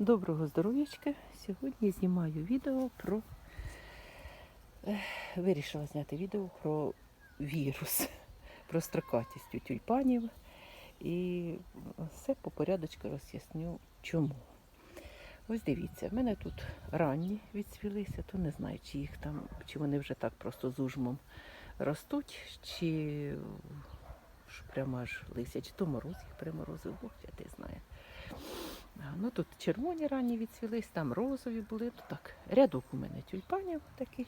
Доброго здоров'ячка! Сьогодні знімаю відео про. Вирішила зняти відео про вірус, про строкатість тюльпанів. І все по порядочку роз'ясню, чому. Ось дивіться, в мене тут ранні відцвілися, то не знаю, чи їх там, чи вони вже так просто з ужмом ростуть, чи прямо аж лися, чи то мороз їх приморозив, Бог я не знаю. Ну тут червоні ранні відцвілись, там розові були. То так, рядок у мене тюльпанів такий.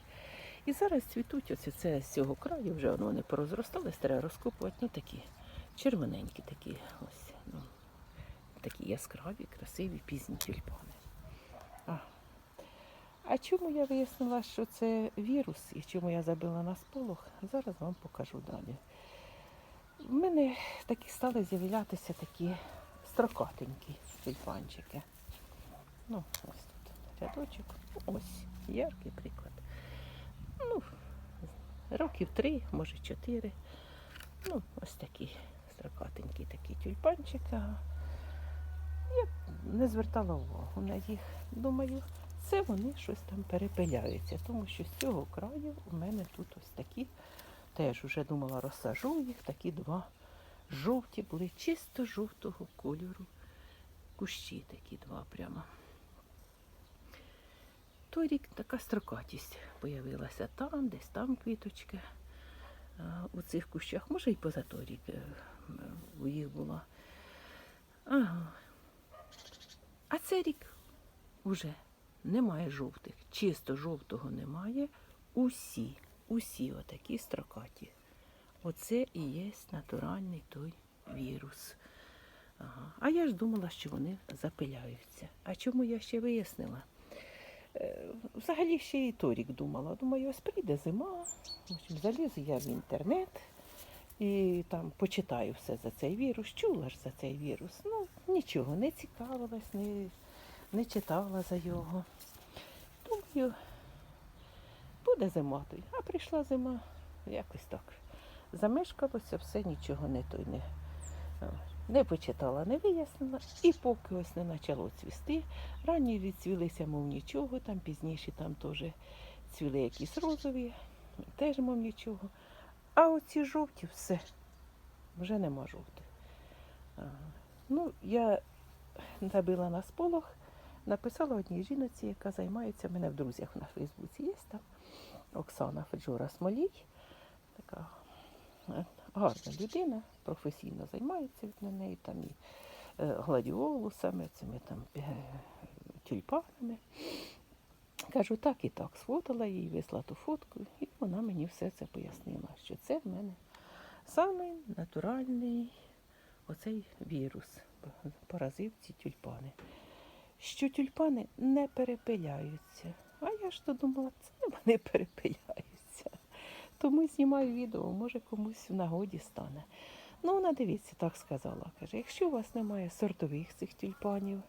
І зараз цвітуть оце це з цього краю, вже воно не порозростались, треба розкопувати. Ну такі червоненькі такі, ось, ну, такі яскраві, красиві, пізні тюльпани. А. а чому я вияснила, що це вірус і чому я забила на сполох, зараз вам покажу далі. У мене такі стали з'являтися такі строкатенькі тюльпанчики. Ну, ось тут рядочок. Ось, яркий приклад. Ну, років три, може чотири. Ну, ось такі строкатенькі такі тюльпанчики. Я не звертала увагу на їх. Думаю, це вони щось там перепиляються, тому що з цього краю у мене тут ось такі, теж вже думала, розсажу їх, такі два жовті були, чисто жовтого кольору. Кущі такі два прямо. Той рік така строкатість появилася там, десь там квіточки у цих кущах. Може і поза той рік е, у їх була. Ага. А цей рік уже немає жовтих, чисто жовтого немає. Усі, усі отакі строкаті. Оце і є натуральний той вірус. Ага. А я ж думала, що вони запиляються. А чому я ще вияснила? Е, Взагалі ще і торік думала. Думаю, ось прийде зима, залізу я в інтернет і там почитаю все за цей вірус. Чула ж за цей вірус. Ну, нічого, не цікавилась, не, не читала за його. Думаю, буде зима. А прийшла зима, якось так. Замешкалося, все нічого не той не. е, Не почитала, не вияснила, і поки ось не почало цвісти, ранні відцвілися, мов нічого, там пізніше там теж цвіли якісь розові, теж мов нічого. А оці жовті все, вже нема жовтих. Ну, я набила на сполох, написала одній жіноці, яка займається мене в друзях на Фейсбуці. Є там Оксана Феджура Смолій, така е, гарна людина, професійно займається від неї там і е, гладіолусами, цими там е, тюльпанами. Кажу, так і так, сфотала їй, висла ту фотку, і вона мені все це пояснила, що це в мене самий натуральний оцей вірус, поразив ці тюльпани. Що тюльпани не перепиляються. А я ж то думала, це вони перепиляються. Тому знімаю відео, може комусь в нагоді стане. Ну, вона дивіться, так сказала. Каже, якщо у вас немає сортових цих тюльпанів,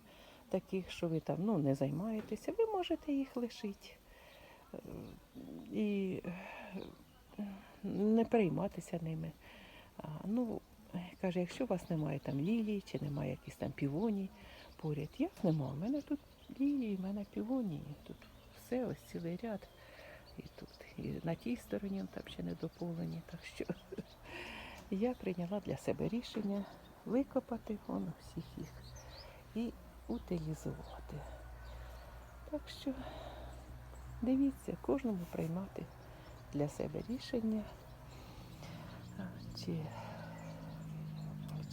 таких, що ви там ну, не займаєтеся, ви можете їх лишити. Е, І е, не перейматися ними. Ну, каже, якщо у вас немає там лілії, чи немає якісь там півоній поряд, як нема? У мене тут лілії, у мене півонії. Тут все, ось цілий ряд. І тут, і на тій стороні он там ще не доповнені. Так що я прийняла для себе рішення викопати вон всіх їх і утилізувати. Так що дивіться, кожному приймати для себе рішення, чи,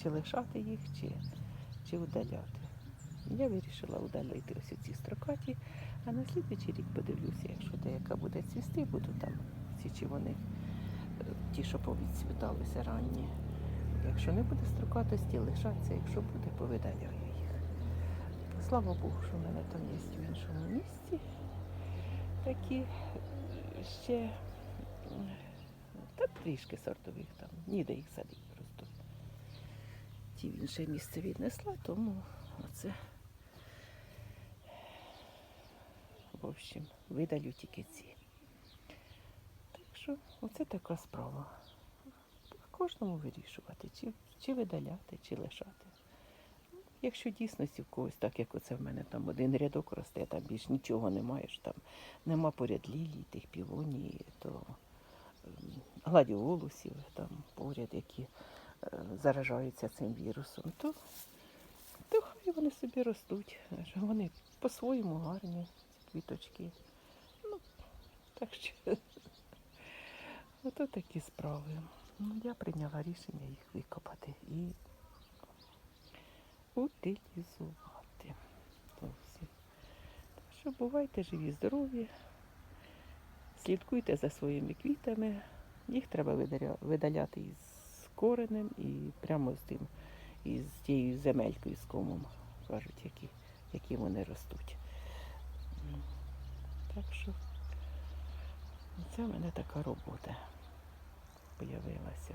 чи лишати їх, чи, чи удаляти. Я вирішила удалити ось ці строкаті, а на слідуючий рік подивлюся, якщо деяка буде цвісти, буду там ці чи вони е, ті, що повідцвіталися ранні. Якщо не буде строкатості, лишаться, якщо буде, повидаляю їх. Слава Богу, що в мене там є в іншому місці такі е, ще та трішки сортових там, ніде їх садити просто. Ті в інше місце віднесла, тому оце. В общем, видалю тільки ці. Так що оце така справа. Кожному вирішувати, чи, чи видаляти, чи лишати. якщо дійсності в когось, так як оце в мене там один рядок росте, там більш нічого немає, там нема поряд лілій, тих півоній, то ем, гладіолусів там поряд, які е, заражаються цим вірусом, то, то хай вони собі ростуть. Вони по-своєму гарні, квіточки. Ну, так що ото такі справи. Ну, я прийняла рішення їх викопати і утилізувати. Так що бувайте живі, здорові, слідкуйте за своїми квітами. Їх треба видаляти із коренем і прямо з тим, із тією земелькою з комом, кажуть, які, які вони ростуть. Так що це в мене така робота появилася.